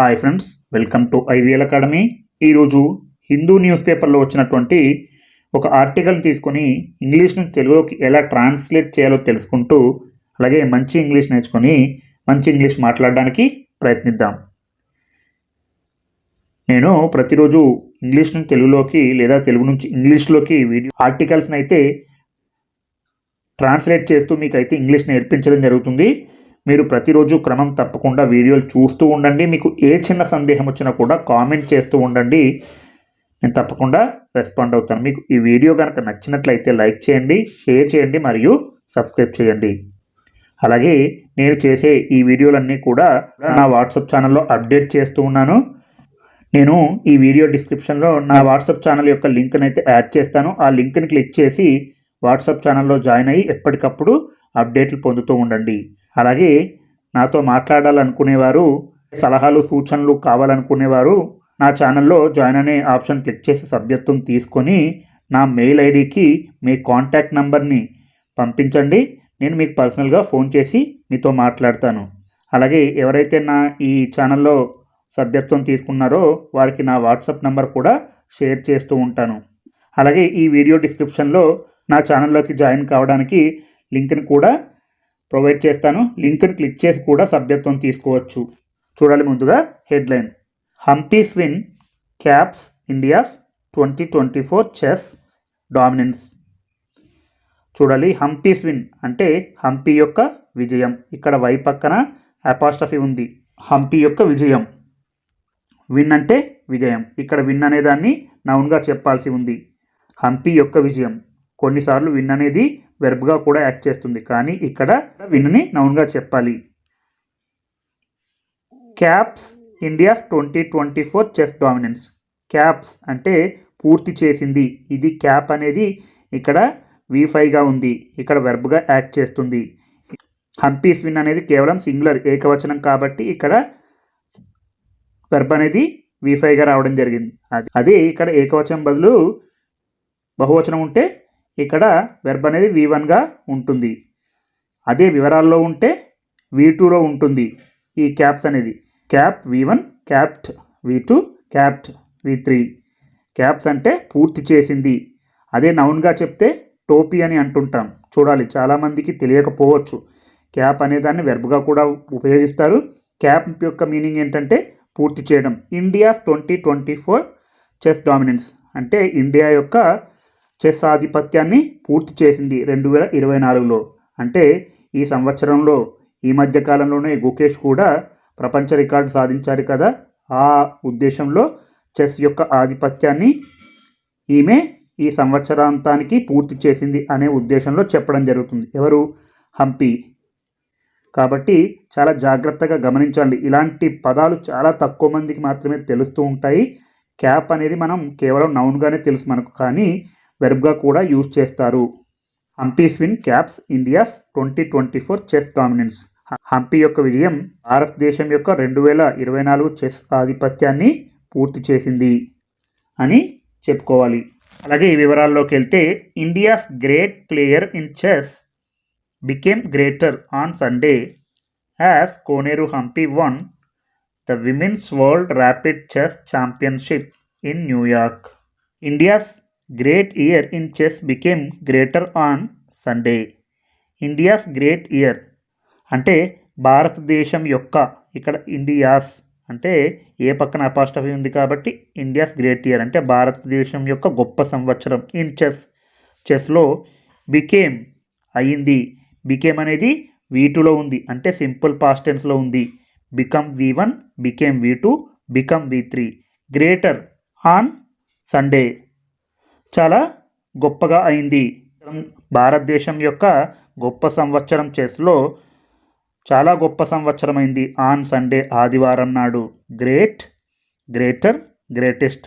Hi friends welcome to IVL academy ఈరోజు Hindu news పేపర్లో వచ్చినటువంటి ఒక ఆర్టికల్ తీసుకొని ఇంగ్లీష్ నుంచి తెలుగులోకి ఎలా ట్రాన్స్లేట్ చేయాలో తెలుసుకుంటూ అలాగే మంచి ఇంగ్లీష్ నేర్చుకొని మంచి ఇంగ్లీష్ మాట్లాడడానికి ప్రయత్నిద్దాం. నేను ప్రతిరోజు ఇంగ్లీష్ నుంచి తెలుగులోకి లేదా తెలుగు నుంచి ఇంగ్లీష్లోకి వీడియో ఆర్టికల్స్ని అయితే ట్రాన్స్లేట్ చేస్తూ మీకు అయితే ఇంగ్లీష్ నేర్పించడం జరుగుతుంది. మీరు ప్రతిరోజు క్రమం తప్పకుండా వీడియోలు చూస్తూ ఉండండి. మీకు ఏ చిన్న సందేహం వచ్చినా కూడా కామెంట్ చేస్తూ ఉండండి. నేను తప్పకుండా రెస్పాండ్ అవుతాను. మీకు ఈ వీడియో కనుక నచ్చినట్లయితే లైక్ చేయండి షేర్ చేయండి మరియు సబ్స్క్రైబ్ చేయండి. అలాగే నేను చేసే ఈ వీడియోలన్నీ కూడా నా వాట్సాప్ ఛానల్లో అప్డేట్ చేస్తూ ఉన్నాను. నేను ఈ వీడియో డిస్క్రిప్షన్లో నా వాట్సాప్ ఛానల్ యొక్క లింక్ని అయితే యాడ్ చేస్తాను. ఆ లింక్ని క్లిక్ చేసి వాట్సాప్ ఛానల్లో జాయిన్ అయ్యి ఎప్పటికప్పుడు అప్డేట్లు పొందుతూ ఉండండి. అలాగే నాతో మాట్లాడాలనుకునేవారు సలహాలు సూచనలు కావాలనుకునేవారు నా ఛానల్లో జాయిన్ అనే ఆప్షన్ క్లిక్ చేసి సభ్యత్వం తీసుకొని నా మెయిల్ ఐడికి మీ కాంటాక్ట్ నంబర్ని పంపించండి. నేను మీకు పర్సనల్గా ఫోన్ చేసి మీతో మాట్లాడతాను. అలాగే ఎవరైతే నా ఈ ఛానల్లో సభ్యత్వం తీసుకున్నారో వారికి నా వాట్సాప్ నంబర్ కూడా షేర్ చేస్తూ ఉంటాను. అలాగే ఈ వీడియో డిస్క్రిప్షన్లో నా ఛానల్లోకి జాయిన్ కావడానికి లింక్ని కూడా ప్రొవైడ్ చేస్తాను. లింక్ని క్లిక్ చేసి కూడా సభ్యత్వం తీసుకోవచ్చు. చూడాలి ముందుగా headline. Humpy's win caps India's twenty twenty four chess dominance చూడాలి హంపీస్ విన్ అంటే హంపీ యొక్క విజయం. ఇక్కడ వై పక్కన అపాస్టఫీ ఉంది. హంపీ యొక్క విజయం. విన్ అంటే విజయం. ఇక్కడ విన్ అనేదాన్ని నౌన్గా చెప్పాల్సి ఉంది. హంపీ యొక్క విజయం. కొన్నిసార్లు విన్ అనేది వెర్బ్గా కూడా యాక్ట్ చేస్తుంది. కానీ ఇక్కడ విన్ని నౌన్గా చెప్పాలి. Caps India's twenty twenty four chess dominance caps అంటే పూర్తి చేసింది. ఇది క్యాప్ అనేది ఇక్కడ వి ఫైవ్గా ఉంది. ఇక్కడ వెర్బ్గా యాడ్ చేస్తుంది. హంపీస్ విన్ అనేది కేవలం సింగులర్ ఏకవచనం కాబట్టి ఇక్కడ వెర్బ్ అనేది వి ఫైవ్గా రావడం జరిగింది. అది అదే ఇక్కడ ఏకవచనం బదులు బహువచనం ఉంటే ఇక్కడ వెర్బ్ అనేది వి వన్గా ఉంటుంది. అదే వివరాల్లో ఉంటే వి టూలో ఉంటుంది ఈ క్యాప్స్ అనేది. Cap V one capped V two capped V three caps అంటే పూర్తి చేసింది. అదే నౌన్గా చెప్తే టోపీ అని అంటుంటాం. చూడాలి చాలామందికి తెలియకపోవచ్చు. క్యాప్ అనే దాన్ని వెర్బ్గా కూడా ఉపయోగిస్తారు. క్యాప్ యొక్క మీనింగ్ ఏంటంటే పూర్తి చేయడం. India's twenty twenty four chess dominance అంటే ఇండియా యొక్క చెస్ ఆధిపత్యాన్ని పూర్తి చేసింది రెండు వేల ఇరవై నాలుగులో. అంటే ఈ సంవత్సరంలో ఈ మధ్య కాలంలోనే గుకేష్ కూడా ప్రపంచ రికార్డు సాధించారు కదా. ఆ ఉద్దేశంలో చెస్ యొక్క ఆధిపత్యాన్ని ఈమె ఈ సంవత్సరాంతానికి పూర్తి చేసింది అనే ఉద్దేశంలో చెప్పడం జరుగుతుంది. ఎవరు? హంపి. కాబట్టి చాలా జాగ్రత్తగా గమనించండి. ఇలాంటి పదాలు చాలా తక్కువ మందికి మాత్రమే తెలుస్తూ ఉంటాయి. క్యాప్ అనేది మనం కేవలం నౌన్గానే తెలుసు మనకు. కానీ వెర్బ్గా కూడా యూజ్ చేస్తారు. Humpy's win caps India's twenty twenty four chess dominance. Humpy యొక్క విజయం భారతదేశం యొక్క రెండు వేల ఇరవై నాలుగు చెస్ ఆధిపత్యాన్ని పూర్తి చేసింది అని చెప్పుకోవాలి. అలాగే ఈ వివరాల్లోకి వెళ్తే India's great player in chess became greater on Sunday as Koneru Humpy won the women's world rapid chess championship in New York. India's great year in chess became greater on Sunday India's great year అంటే భారతదేశం యొక్క ఇక్కడ India's అంటే ఏ పక్కన apostrophe ఉంది కాబట్టి India's great year అంటే భారతదేశం యొక్క గొప్ప సంవత్సరం ఇన్ చెస్ చెస్లో బికేమ్ అయింది. బికేమ్ అనేది వీ టూలో ఉంది. అంటే సింపుల్ పాస్టెన్స్లో ఉంది. Become V one became V two become V three greater on Sunday చాలా గొప్పగా అయింది. భారతదేశం యొక్క గొప్ప సంవత్సరం చెస్లో చాలా గొప్ప సంవత్సరం అయింది. ఆన్ సండే ఆదివారం నాడు. Great greater greatest.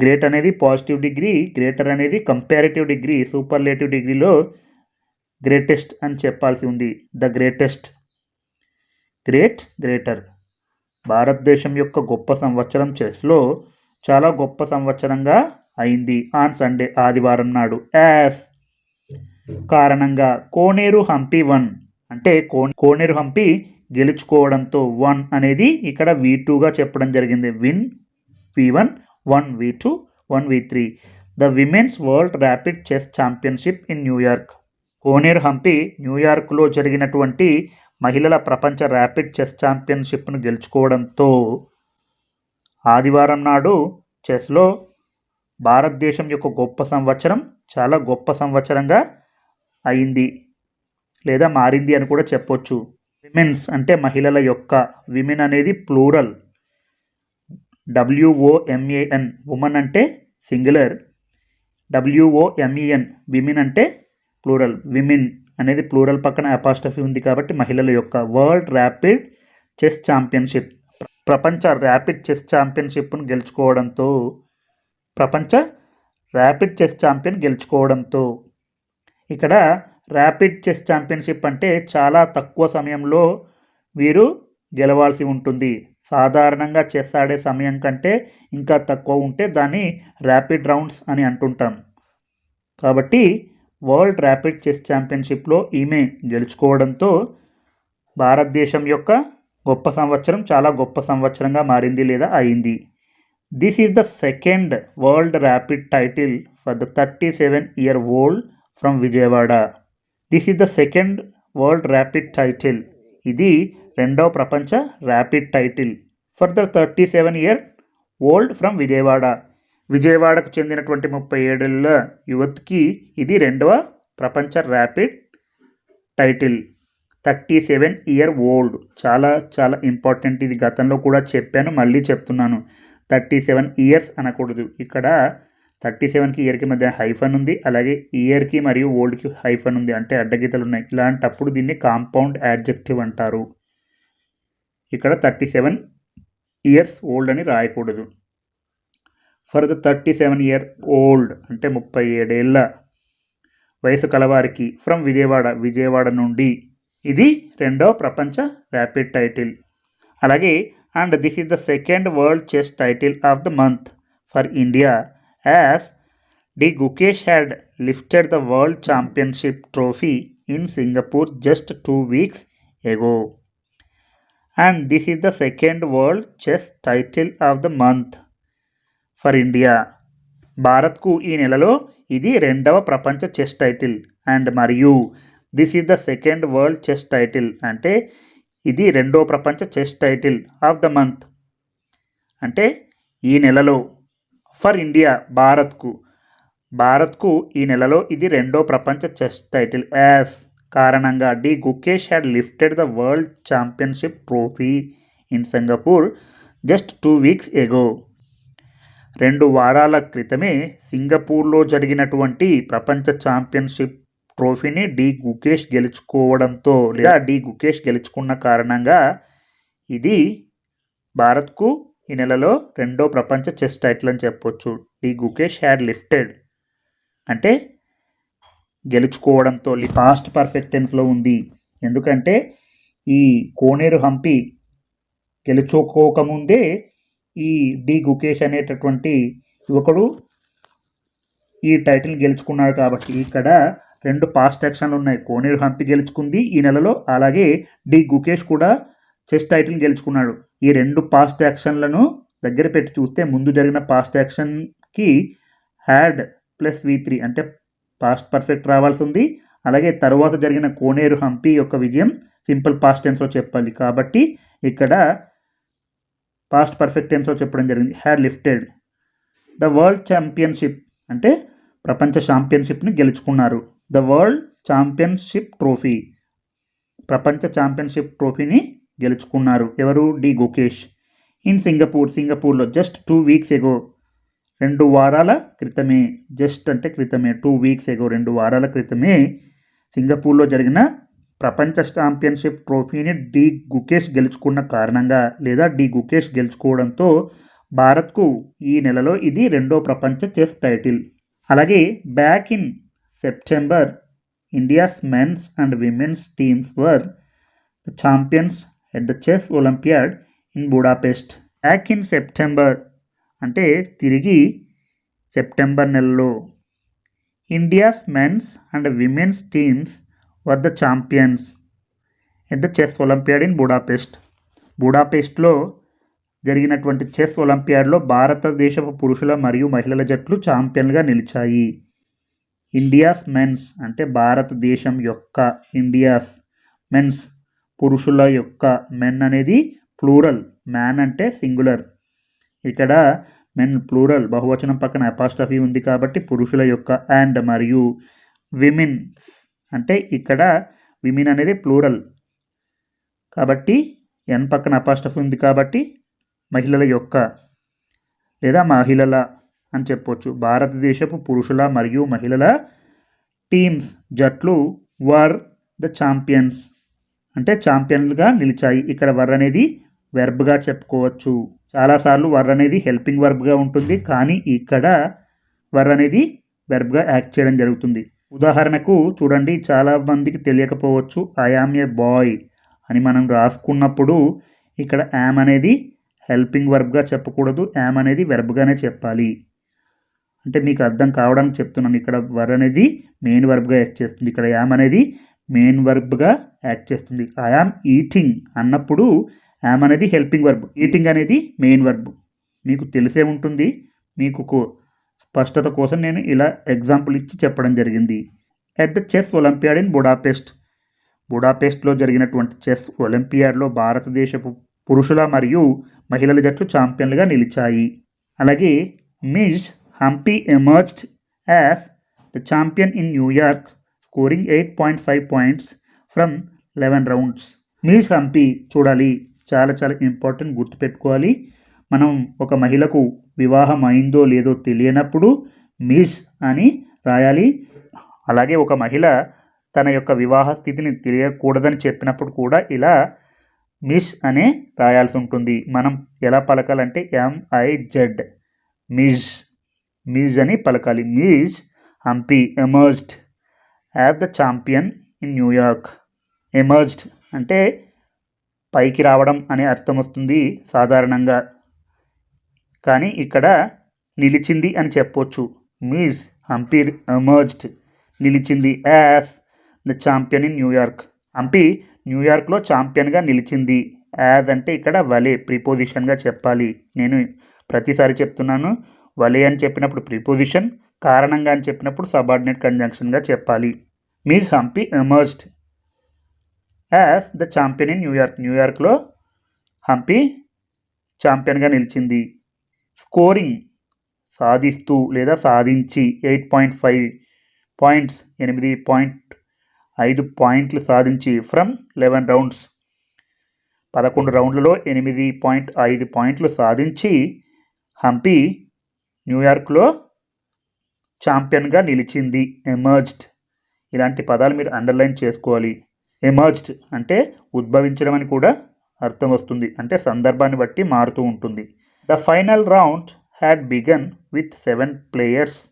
గ్రేట్ అనేది పాజిటివ్ డిగ్రీ గ్రేటర్ అనేది కంపారిటివ్ డిగ్రీ సూపర్లేటివ్ డిగ్రీలో గ్రేటెస్ట్ అని చెప్పాల్సి ఉంది. The greatest. Great greater. భారతదేశం యొక్క గొప్ప సంవత్సరం చెస్లో చాలా గొప్ప సంవత్సరంగా అయింది ఆన్ సండే ఆదివారం నాడు. యాస్. కారణంగా కోనేరు హంపి వన్. అంటే కో కోనేరు హంపి గెలుచుకోవడంతో వన్ అనేది ఇక్కడ వి టూగా చెప్పడం జరిగింది. Win V one one V two one V three. The women's world rapid chess championship in New York Koneru Humpy న్యూయార్క్లో జరిగినటువంటి మహిళల ప్రపంచ ర్యాపిడ్ చెస్ ఛాంపియన్షిప్ను గెలుచుకోవడంతో ఆదివారం నాడు చెస్లో భారతదేశం యొక్క గొప్ప సంవత్సరం చాలా గొప్ప సంవత్సరంగా అయింది లేదా మారింది అని కూడా చెప్పొచ్చు. విమెన్స్ అంటే మహిళల యొక్క విమెన్ అనేది plural. W O M A N woman అంటే singular. W O M E N women అంటే ప్లూరల్. విమెన్ అనేది ప్లూరల్ పక్కన అపాస్టఫీ ఉంది కాబట్టి మహిళల యొక్క వరల్డ్ ర్యాపిడ్ చెస్ ఛాంపియన్షిప్. ప్రపంచ ర్యాపిడ్ చెస్ ఛాంపియన్షిప్ను గెలుచుకోవడంతో ప్రపంచ ర్యాపిడ్ చెస్ ఛాంపియన్ గెలుచుకోవడంతో. ఇక్కడ ర్యాపిడ్ చెస్ ఛాంపియన్షిప్ అంటే చాలా తక్కువ సమయంలో వీరు గెలవాల్సి ఉంటుంది. సాధారణంగా చెస్ ఆడే సమయం కంటే ఇంకా తక్కువ ఉంటే దాన్ని ర్యాపిడ్ రౌండ్స్ అని అంటుంటాం. కాబట్టి వరల్డ్ ర్యాపిడ్ చెస్ ఛాంపియన్షిప్లో ఈమె గెలుచుకోవడంతో భారతదేశం యొక్క గొప్ప సంవత్సరం చాలా గొప్ప సంవత్సరంగా మారింది లేదా అయింది. This is the second world rapid title for the thirty seven year old from Vijayawada this is the second world rapid title ఇది రెండవ ప్రపంచ rapid title for the thirty seven year old from Vijayawada విజయవాడకు చెందినటువంటి ముప్పై ఏడేళ్ళ యువతికి ఇది రెండవ ప్రపంచ rapid title thirty seven year old చాలా చాలా ఇంపార్టెంట్ ఇది గతంలో కూడా చెప్పాను మళ్ళీ చెప్తున్నాను. థర్టీ సెవెన్ ఇయర్స్ అనకూడదు. ఇక్కడ థర్టీ సెవెన్కి ఇయర్కి మధ్య హైఫన్ ఉంది. అలాగే ఇయర్కి మరియు ఓల్డ్కి హైఫన్ ఉంది. అంటే అడ్డగీతలు ఉన్నాయి. ఇలాంటప్పుడు దీన్ని కాంపౌండ్ యాడ్జెక్టివ్ అంటారు. ఇక్కడ థర్టీ సెవెన్ ఇయర్స్ ఓల్డ్ అని రాయకూడదు. For the thirty seven year old అంటే ముప్పై ఏడేళ్ళ వయసు కలవారికి ఫ్రమ్ విజయవాడ విజయవాడ నుండి ఇది రెండవ ప్రపంచ ర్యాపిడ్ టైటిల్. అలాగే and this is the second world chess title of the month for India as D Gukesh had lifted the world championship trophy in Singapore just two weeks ago and this is the second world chess title of the month for India భారత్కు ఈ నెలలో ఇది రెండవ ప్రపంచ chess title and మరియు this is the second world chess title అంటే ఇది రెండో ప్రపంచ chess title of the month. అంటే ఈ నెలలో ఫర్ ఇండియా భారత్కు భారత్కు ఈ నెలలో ఇది రెండో ప్రపంచ చెస్ టైటిల్. యాస్ కారణంగా D Gukesh had lifted the world championship trophy in Singapore just two weeks ago. రెండు వారాల క్రితమే సింగపూర్లో జరిగినటువంటి ప్రపంచ ఛాంపియన్షిప్ ట్రోఫీని డి గుకేష్ గెలుచుకోవడంతో లేదా డి గుకేష్ గెలుచుకున్న కారణంగా ఇది భారత్కు ఈ నెలలో రెండో ప్రపంచ చెస్ టైటిల్ అని చెప్పొచ్చు. D Gukesh had lifted. అంటే గెలుచుకోవడంతో పాస్ట్ పర్ఫెక్ట్ టెన్స్లో ఉంది. ఎందుకంటే ఈ కోనేరు హంపి గెలుచుకోకముందే ఈ డి గుకేష్ అనేటటువంటి యువకుడు ఈ టైటిల్ గెలుచుకున్నాడు కాబట్టి ఇక్కడ రెండు పాస్ట్ యాక్షన్లు ఉన్నాయి. కోనేరు హంపి గెలుచుకుంది ఈ నెలలో. అలాగే డి గుకేష్ కూడా చెస్ టైటిల్ గెలుచుకున్నాడు. ఈ రెండు పాస్ట్ యాక్షన్లను దగ్గర పెట్టి చూస్తే ముందు జరిగిన పాస్ట్ యాక్షన్కి హ్యాడ్ ప్లస్ వి త్రీ అంటే పాస్ట్ పర్ఫెక్ట్ రావాల్సి ఉంది. అలాగే తర్వాత జరిగిన కోనేరు హంపి యొక్క విజయం సింపుల్ పాస్ట్ టెన్స్లో చెప్పాలి. కాబట్టి ఇక్కడ పాస్ట్ పర్ఫెక్ట్ టెన్స్లో చెప్పడం జరిగింది. Had lifted the world championship అంటే ప్రపంచ ఛాంపియన్షిప్ని గెలుచుకున్నారు. The world championship trophy. ప్రపంచ ఛాంపియన్షిప్ ట్రోఫీని గెలుచుకున్నారు. ఎవరు? డి. గుకేష్. ఇన్ సింగపూర్ సింగపూర్లో జస్ట్ టూ వీక్స్ ఎగో రెండు వారాల క్రితమే జస్ట్ అంటే క్రితమే టూ వీక్స్ ఎగో రెండు వారాల క్రితమే సింగపూర్లో జరిగిన ప్రపంచ ఛాంపియన్షిప్ ట్రోఫీని డి. గుకేష్ గెలుచుకున్న కారణంగా లేదా డి. గుకేష్ గెలుచుకోవడంతో భారత్కు ఈ నెలలో ఇది రెండో ప్రపంచ చెస్ టైటిల్. అలాగే back in September India's men's and women's teams were the champions at the chess olympiad in Budapest back in September అంటే తిరిగి సెప్టెంబర్ నెలలో India's men's and women's teams were the champions at the chess olympiad in Budapest బుడాపెస్ట్లో జరిగినటువంటి chess ఒలింపియాడ్లో భారతదేశపు పురుషుల మరియు మహిళల జట్లు ఛాంపియన్గా నిలిచాయి. ఇండియాస్ మెన్స్ అంటే భారతదేశం యొక్క ఇండియాస్ మెన్స్ పురుషుల యొక్క మెన్ అనేది ప్లూరల్ మ్యాన్ అంటే సింగులర్. ఇక్కడ మెన్ ప్లూరల్ బహువచనం పక్కన అపాస్టఫీ ఉంది కాబట్టి పురుషుల యొక్క అండ్ మరియు విమెన్ అంటే ఇక్కడ విమెన్ అనేది ప్లూరల్. కాబట్టి ఎన్ పక్కన అపాస్ట్రఫీ ఉంది కాబట్టి మహిళల యొక్క లేదా మహిళల అని చెప్పొచ్చు. భారతదేశపు పురుషుల మరియు మహిళల టీమ్స్ జట్లు వర్ ద ఛాంపియన్స్. అంటే ఛాంపియన్లుగా నిలిచాయి. ఇక్కడ వర్ అనేది వెర్బ్గా చెప్పుకోవచ్చు. చాలాసార్లు వర్ అనేది హెల్పింగ్ వర్బ్గా ఉంటుంది. కానీ ఇక్కడ వర్ అనేది వెర్బ్గా యాక్ట్ చేయడం జరుగుతుంది. ఉదాహరణకు చూడండి చాలా మందికి తెలియకపోవచ్చు ఐ ఆమ్ ఏ బాయ్ అని మనం రాసుకున్నప్పుడు ఇక్కడ యామ్ అనేది హెల్పింగ్ వర్బ్గా చెప్పకూడదు. యామ్ అనేది వెర్బ్గానే చెప్పాలి. అంటే మీకు అర్థం కావడానికి చెప్తున్నాను. ఇక్కడ వర్ అనేది మెయిన్ వర్బ్గా యాక్ట్ చేస్తుంది. ఇక్కడ యామ్ అనేది మెయిన్ వర్బ్గా యాక్ట్ చేస్తుంది. ఐ ఈటింగ్ అన్నప్పుడు యామ్ అనేది హెల్పింగ్ వర్బ్ ఈటింగ్ అనేది మెయిన్ వర్బ్ మీకు తెలిసే ఉంటుంది. మీకు కో- స్పష్టత కోసం నేను ఇలా ఎగ్జాంపుల్ ఇచ్చి చెప్పడం జరిగింది. At the chess olympiad in Budapest బుడాపెస్ట్లో జరిగినటువంటి చెస్ ఒలింపియాడ్లో భారతదేశపు పురుషుల మరియు మహిళల జట్లు ఛాంపియన్లుగా నిలిచాయి. అలాగే Miss Humpy emerged as the champion in New York scoring eight point five points from eleven rounds Ms Humpy చూడాలి. చాలా చాలా ఇంపార్టెంట్ గుర్తుపెట్టుకోవాలి. మనం ఒక మహిళకు వివాహం అయిందో లేదో తెలియనప్పుడు మిస్ అని రాయాలి. అలాగే ఒక మహిళ తన యొక్క వివాహ స్థితిని తెలియకూడదని చెప్పినప్పుడు కూడా ఇలా మిస్ అనే రాయాల్సి ఉంటుంది. మనం ఎలా పలకాలంటే ఎంఐజెడ్ మిజ్ మీజ్ అని పలకాలి. Ms Humpy emerged as the champion in New York emerged అంటే పైకి రావడం అనే అర్థం వస్తుంది సాధారణంగా. కానీ ఇక్కడ నిలిచింది అని చెప్పొచ్చు. మీజ్ హంపి ఎమర్జ్డ్ నిలిచింది as the champion in New York Humpy న్యూయార్క్లో ఛాంపియన్గా నిలిచింది. యాజ్ అంటే ఇక్కడ వలే ప్రిపోజిషన్గా చెప్పాలి. నేను ప్రతిసారి చెప్తున్నాను. వలే అని చెప్పినప్పుడు ప్రిపోజిషన్ కారణంగా అని చెప్పినప్పుడు సబార్డినేట్ కంజంక్షన్గా చెప్పాలి. Ms Humpy emerged as the champion in New York. న్యూయార్క్లో హంపి ఛాంపియన్గా నిలిచింది. స్కోరింగ్ సాధిస్తూ లేదా సాధించి ఎయిట్ పాయింట్ ఫైవ్ పాయింట్స్ ఎనిమిది పాయింట్ ఐదు పాయింట్లు సాధించి ఫ్రమ్ లెవెన్ రౌండ్స్ పదకొండు రౌండ్లలో ఎనిమిది పాయింట్ ఐదు పాయింట్లు సాధించి హంపి న్యూయార్క్లో ఛాంపియన్గా నిలిచింది ఎమర్జ్డ్. ఇలాంటి పదాలు మీరు అండర్లైన్ చేసుకోవాలి. ఎమర్జ్డ్ అంటే ఉద్భవించడం అని కూడా అర్థం వస్తుంది. అంటే సందర్భాన్ని బట్టి మారుతూ ఉంటుంది. The final round had begun with seven players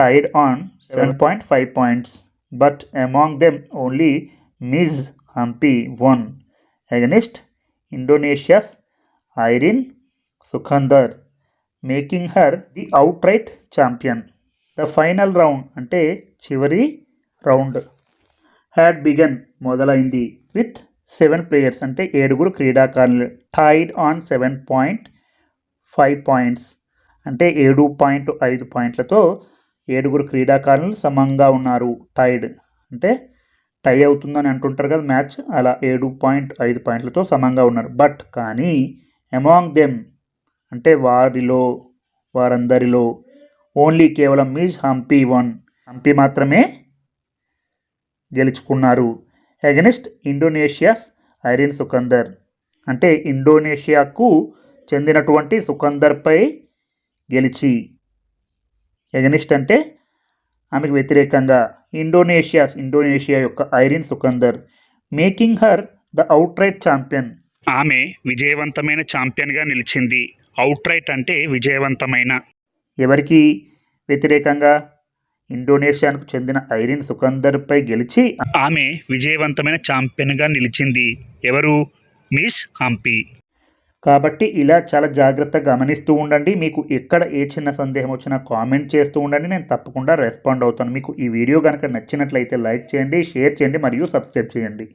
tied on 7.5 points, but among them only Ms. Humpy won Indonesia's Irene Sukandar making her the outright champion the final round అంటే చివరి రౌండ్ హ్యాడ్ బిగన్ మొదలైంది with seven players అంటే ఏడుగురు క్రీడాకారులు. Tied on seven point five points అంటే ఏడు point ఐదు పాయింట్లతో ఏడుగురు క్రీడాకారులు సమంగా ఉన్నారు. టైడ్ అంటే టై అవుతుందని అంటుంటారు కదా మ్యాచ్. అలా ఏడు పాయింట్ ఐదు పాయింట్లతో సమంగా ఉన్నారు. బట్ కానీ అమాంగ్ దెమ్ అంటే వారిలో వారందరిలో. ఓన్లీ కేవలం మీజ్ హంపీ వన్ హంపీ మాత్రమే గెలుచుకున్నారు. అగెనిస్ట్ ఇండోనేషియాస్ ఐరిన్ సుకందర్ అంటే ఇండోనేషియాకు చెందినటువంటి సుకందర్పై గెలిచి. ఎగనిస్ట్ అంటే ఆమెకు వ్యతిరేకంగా. ఇండోనేషియాస్ ఇండోనేషియా యొక్క Irene Sukandar making her the outright champion ఆమె విజయవంతమైన ఛాంపియన్గా నిలిచింది. అవుట్ రైట్ అంటే విజయవంతమైన. ఎవరికి వ్యతిరేకంగా ఇండోనేషియాకు చెందిన ఐరిన్ సుకందర్పై గెలిచి ఆమె విజయవంతమైన ఛాంపియన్గా నిలిచింది. ఎవరు? మిస్ హంపీ. కాబట్టి ఇలా చాలా జాగ్రత్తగా గమనిస్తూ ఉండండి. మీకు ఎక్కడ ఏ చిన్న సందేహం వచ్చినా కామెంట్ చేస్తూ ఉండండి. నేను తప్పకుండా రెస్పాండ్ అవుతాను. మీకు ఈ వీడియో కనుక నచ్చినట్లయితే లైక్ చేయండి షేర్ చేయండి మరియు సబ్స్క్రైబ్ చేయండి.